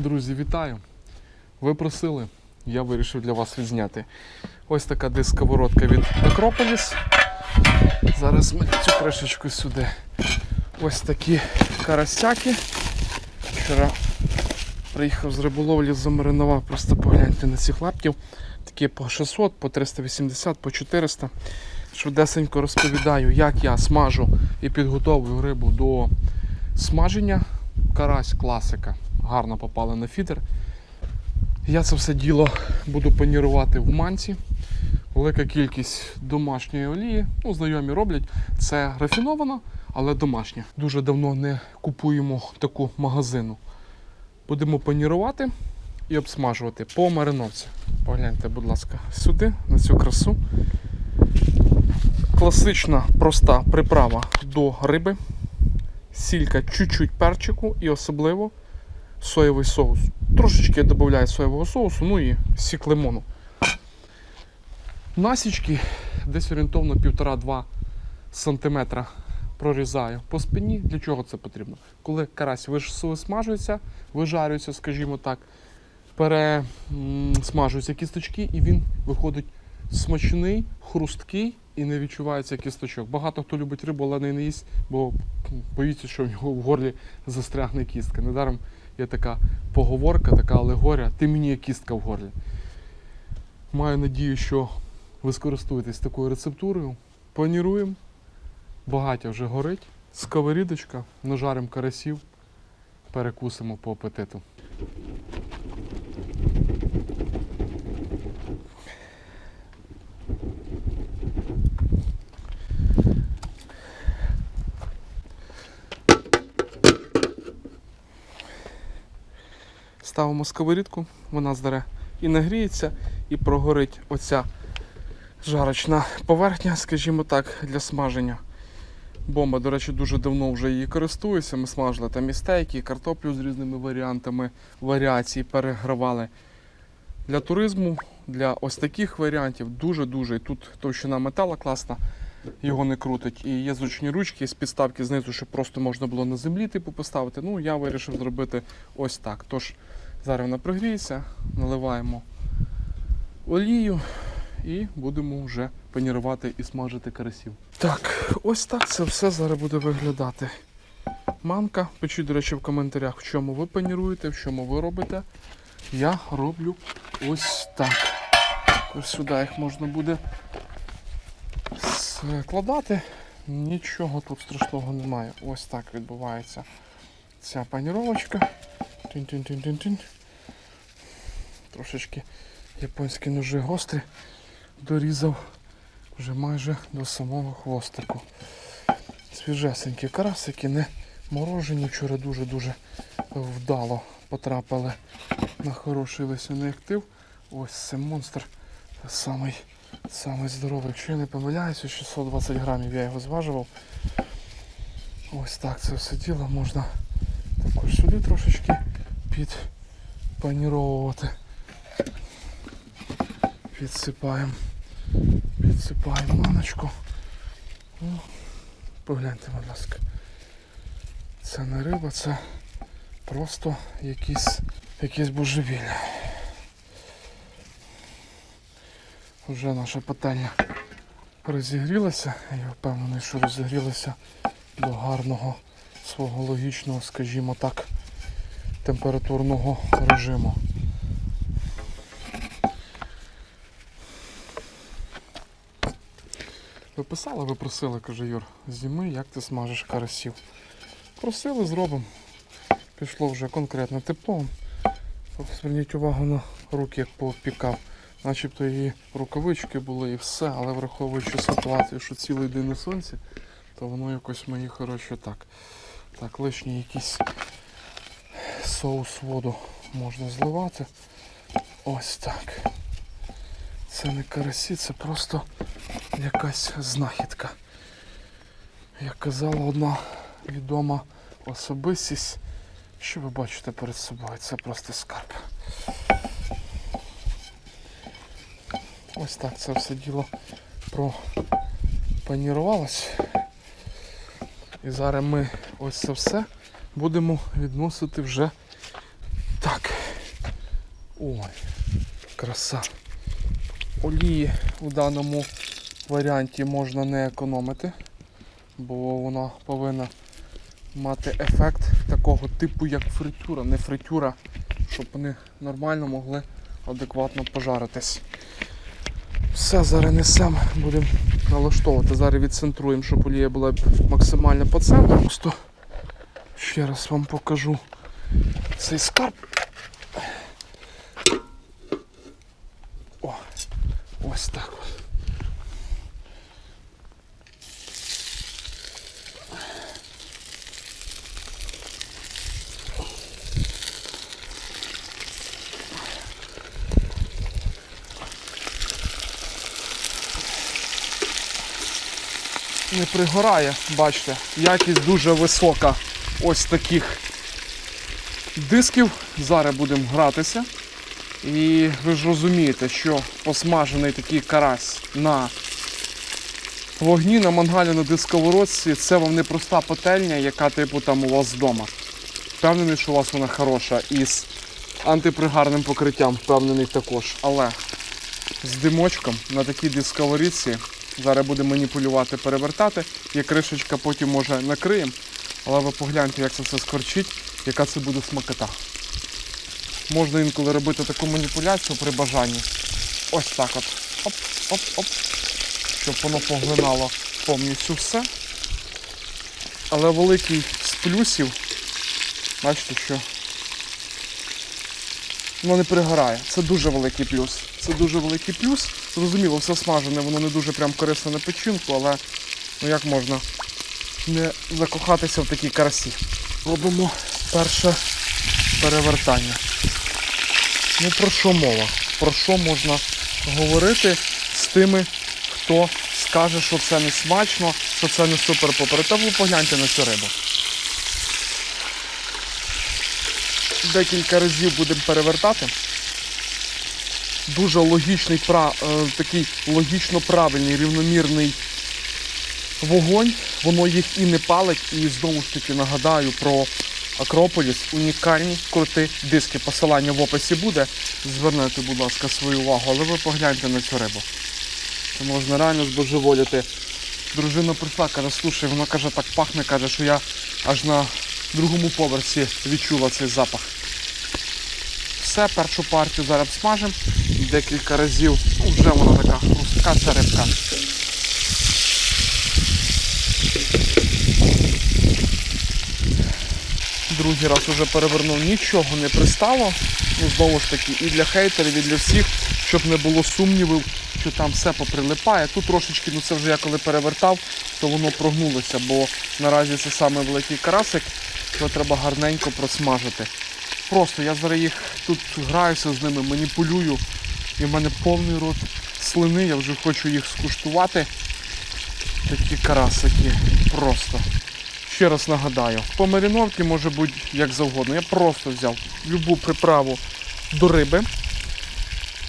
Друзі, вітаю! Ви просили, я вирішив для вас відзняти. Ось така десь сковородка від Акрополіс. Зараз ми цю кришечку сюди. Ось такі карасяки. Вчора приїхав з риболовлі, замаринував, просто погляньте на цих лаптів. Такі по 600, по 380, по 400. Швидесенько розповідаю, як я смажу і підготовлюю рибу до смаження. Карась класика. Гарно попали на фідер. Я це все діло буду панірувати в манці. Велика кількість домашньої олії. Ну, знайомі роблять. Це рафіновано, але домашня. Дуже давно не купуємо таку магазину. Будемо панірувати і обсмажувати по мариновці. Погляньте, будь ласка, сюди, на цю красу. Класична проста приправа до риби. Сілька чуть-чуть перчику і особливо соєвий соус. Трошечки я додаю соєвого соусу, ну і сік лимону. Насічки десь орієнтовно 1,5-2 см прорізаю по спині. Для чого це потрібно? Коли карась висмажується, вижарюється, скажімо так, пересмажуються кісточки, і він виходить смачний, хрусткий і не відчувається кісточок. Багато хто любить рибу, але не їсть, бо боїться, що в нього в горлі застрягне кістка. Недаром є така поговорка, така алегорія, ти мені є кістка в горлі. Маю надію, що ви скористуєтесь такою рецептурою. Паніруємо. Багаття вже горить. Сковорідочка, нажаримо карасів, перекусимо по апетиту. Ставимо сковорідку, вона здаре і нагріється, і прогорить оця жарочна поверхня, скажімо так, для смаження. Бомба, до речі, дуже давно вже її користуюся. Ми смажили там і стейки, і картоплю з різними варіантами варіацій перегравали. Для туризму, для ось таких варіантів дуже-дуже. І тут товщина метала класна, його не крутить. І є зручні ручки з підставки знизу, щоб просто можна було на землі типу поставити. Ну, я вирішив зробити ось так. Тож зараз вона прогріється, наливаємо олію і будемо вже панірувати і смажити карасів. Так, ось так це все зараз буде виглядати. Манка, пишіть, до речі, в коментарях, в чому ви паніруєте, в чому ви робите. Я роблю ось так. Ось сюди їх можна буде складати. Нічого тут страшного немає. Ось так відбувається ця паніровочка. Тин-тин-тин-тин-тин. Трошечки японські ножи гострі дорізав вже майже до самого хвостику. Свіжесенькі карасики, не морожені. Вчора дуже-дуже вдало потрапили на хороший лисяний актив. Ось це монстр. Самий, самий здоровий. Якщо я не помиляюся, 620 грамів я його зважував. Ось так це все діло можна також сюди трошечки підпаніровувати. Підсипаємо. Підсипаємо маночку. Ну, погляньте, будь ласка. Це не риба, це просто якісь, якісь божевілля. Вже наша пательня розігрілася. Я впевнений, що розігрілася до гарного свого логічного, скажімо так, температурного режиму. Ви писали, ви просили, каже Юр, зніми, як ти смажеш карасів. Просили, зробимо. Пішло вже конкретно тепло. Зверніть увагу на руки, як повпікав. Начебто її рукавички були і все, але враховуючи ситуацію, що цілий день на сонці, то воно якось мої хороші так. Так, лишній якийсь соус воду можна зливати. Ось так. Це не карасі, це просто якась знахідка. Як казала одна відома особистість, що ви бачите перед собою, це просто скарб. Ось так це все діло пропанірувалось. І зараз ми ось це все будемо відносити вже так Ой, краса. Олії у даному варіанті можна не економити, бо вона повинна мати ефект такого типу, як фритюра, не фритюра, щоб вони нормально могли адекватно пожаритись. Все, зараз несемо, будемо налаштовувати. Зараз відцентруємо, щоб олія була максимально по центру. Просто ще раз вам покажу цей скарб. О, ось так. от. Не пригорає, бачите, якість дуже висока ось таких дисків. Зараз будемо гратися. І ви ж розумієте, що посмажений такий карась на вогні, на мангалі на дисковородці це вам не проста пательня, яка типу там у вас вдома. Впевнений, що у вас вона хороша і з антипригарним покриттям, впевнений також. Але з димочком на такій дисковорідці зараз будемо маніпулювати, перевертати. Є кришечка, потім може накриємо. Але ви погляньте, як це все скорчить, яка це буде смакота. Можна інколи робити таку маніпуляцію при бажанні. Ось так от. Оп, оп, оп. Щоб воно поглинало повністю все. Але великий з плюсів, бачите, що воно не пригорає. Це дуже великий плюс. Це дуже великий плюс. Зрозуміло, все смажене, воно не дуже прям корисне на печінку, але ну як можна не закохатися в такі карасі. Робимо перше перевертання. Ну про що мова? Про що можна говорити з тими, хто скаже, що це не смачно, що це не супер попер. Та ви погляньте на цю рибу. Декілька разів будемо перевертати. Дуже логічний, пра- е, такий логічно правильний, рівномірний вогонь. Воно їх і не палить. І знову ж таки нагадаю про Акрополіс, унікальні круті диски. Посилання в описі буде. Звернете, будь ласка, свою увагу, але ви погляньте на цю рибу. Це можна реально збожеволіти. Дружина прийшла, каже, слушай, вона каже, так пахне, каже, що я аж на другому поверсі відчула цей запах. Все, першу партію зараз смажимо. Декілька разів. Ну, вже вона така хрустка ця рибка. Другий раз уже перевернув, нічого не пристало. Ну, знову ж таки, і для хейтерів, і для всіх, щоб не було сумнівів, що там все поприлипає. Тут трошечки, ну це вже я коли перевертав, то воно прогнулося, бо наразі це саме великий карасик, його треба гарненько просмажити. Просто я зараз їх тут граюся з ними, маніпулюю, і в мене повний рот слини, я вже хочу їх скуштувати. Такі карасики. Просто. Ще раз нагадаю, по маріновці може бути як завгодно. Я просто взяв любу приправу до риби,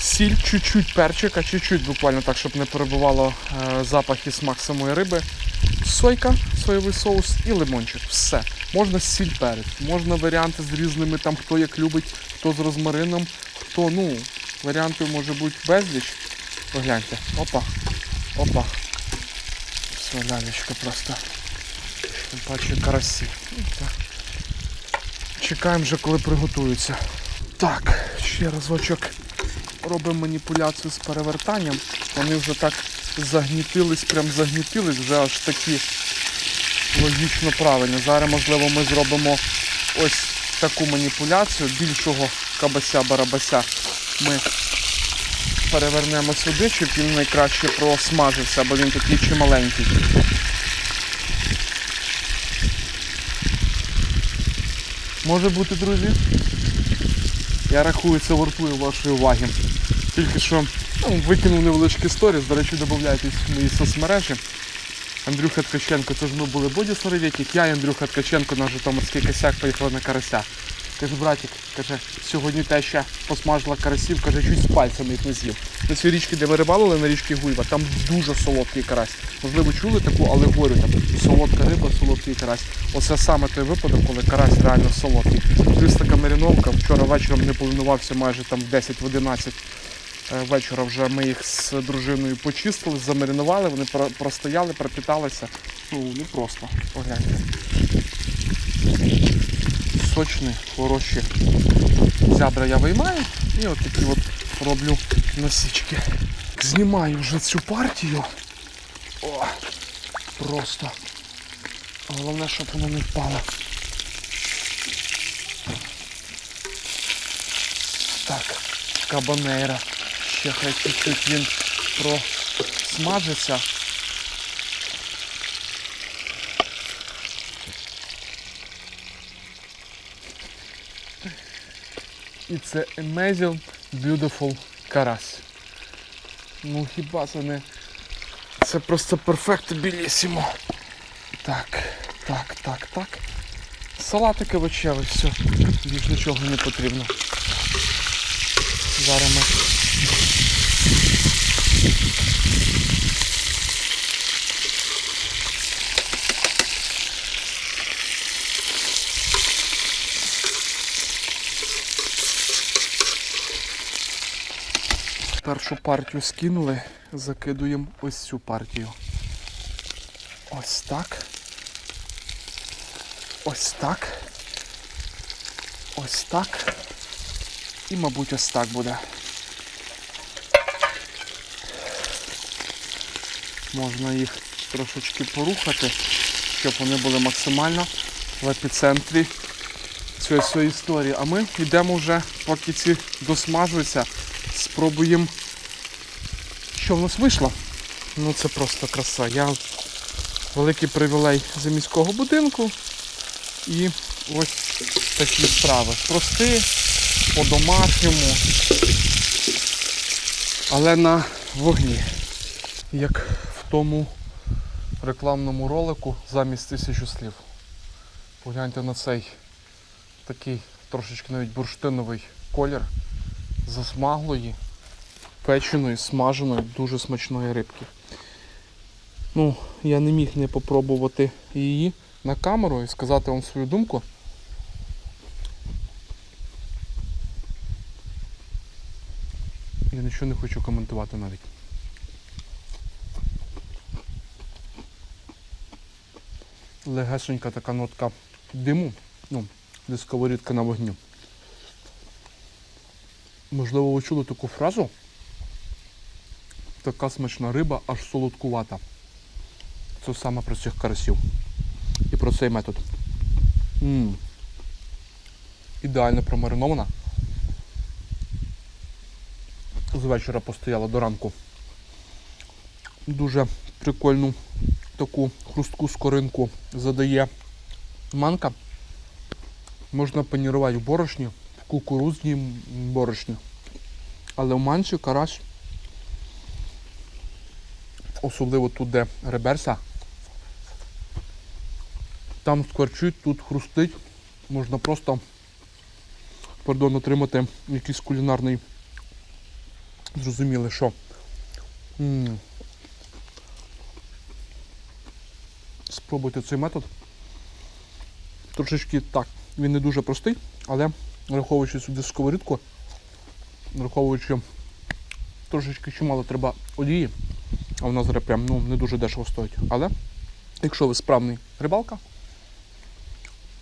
сіль, чуть-чуть перчика, чуть-чуть буквально так, щоб не перебувало е, запах і смак самої риби. Сойка, соєвий соус і лимончик. Все. Можна сіль перець, можна варіанти з різними, там хто як любить, хто з розмарином, хто, ну, варіантів може бути безліч. Погляньте. Опа. Опа. Все, лялечка просто. Тим паче карасі. Чекаємо вже, коли приготуються. Так, ще разочок робимо маніпуляцію з перевертанням. Вони вже так загнітились, прям загнітились, вже аж такі логічно правильно. Зараз, можливо, ми зробимо ось таку маніпуляцію більшого кабася-барабася. Ми перевернемо сюди, щоб він найкраще просмажився, бо він такий чималенький. Може бути, друзі? Я рахую, це вартує вашої уваги. Тільки що ну, викинув невеличкий сторіс, до речі, додайтесь в мої соцмережі. Андрюха Ткаченко, це ж ми були боді Соровєтік, я і Андрюха Ткаченко, наш Житомирський косяк, поїхали на карася. Каже, братик, каже, сьогодні теща посмажила карасів, каже, чуть з пальцями їх не з'їв. На цій річці, де ми рибалили, на річці Гуйва, там дуже солодкий карась. Можливо, чули таку алегорію, там солодка риба, солодкий карась. Оце саме той випадок, коли карась реально солодкий. Плюс така маріновка. Вчора вечором не полінувався майже там в 10-11 е, вечора вже ми їх з дружиною почистили, замаринували, вони простояли, пропіталися. Ну, ну просто, погляньте. Сочні, хороші зябра я виймаю і от такі от роблю насічки. Знімаю вже цю партію. О, просто. Головне, щоб воно не впало. Так, кабанейра. Ще хай чуть-чуть він просмажиться. І це Amazing Beautiful карась. Ну хіба це не. Це просто перфекто білісімо. Так, так, так, так. Салатики овочеві, все. Більш нічого не потрібно. Зараз ми. Першу партію скинули, закидуємо ось цю партію. Ось так. Ось так. Ось так. І, мабуть, ось так буде. Можна їх трошечки порухати, щоб вони були максимально в епіцентрі цієї всієї історії. А ми йдемо вже, поки ці досмажуються, спробуємо, що в нас вийшло. Ну це просто краса. Я великий привілей за міського будинку. І ось такі справи. Прості, по-домашньому, але на вогні. Як тому рекламному ролику замість тисячу слів. Погляньте на цей такий трошечки навіть бурштиновий колір засмаглої, печеної, смаженої, дуже смачної рибки. Ну, я не міг не попробувати її на камеру і сказати вам свою думку. Я нічого не хочу коментувати навіть. Легесенька така нотка диму, ну, де сковорідка на вогні. Можливо, ви чули таку фразу? Така смачна риба, аж солодкувата. Це саме про цих карасів. І про цей метод. м Ідеально промаринована. З вечора постояла до ранку. Дуже прикольну таку хрустку скоринку задає манка. Можна панірувати в борошні, в кукурузній борошні. Але в манці карась, особливо тут, де реберса, там скорчить, тут хрустить. Можна просто пардон, отримати якийсь кулінарний. Зрозуміли, що. м Спробуйте цей метод. Трошечки так, він не дуже простий, але враховуючи сюди сковорідку, враховуючи трошечки чимало треба олії, а вона зараз прям ну, не дуже дешево стоїть. Але якщо ви справний рибалка,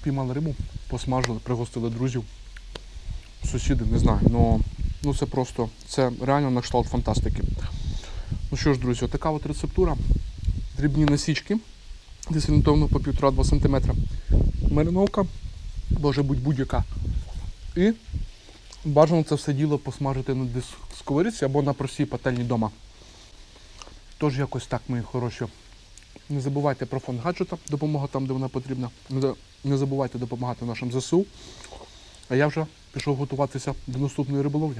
піймали рибу, посмажили, пригостили друзів, сусідів, не знаю. Ну, ну це просто, це реально на кшталт фантастики. Ну що ж, друзі, така от рецептура. Дрібні насічки, десь орієнтовно по 1,5-2 см. Мариновка, може бути будь-яка. І бажано це все діло посмажити на сковорідці або на простій пательні вдома. Тож якось так, мої хороші. Не забувайте про фонд гаджета, допомога там, де вона потрібна. Не забувайте допомагати нашим ЗСУ. А я вже пішов готуватися до наступної риболовлі.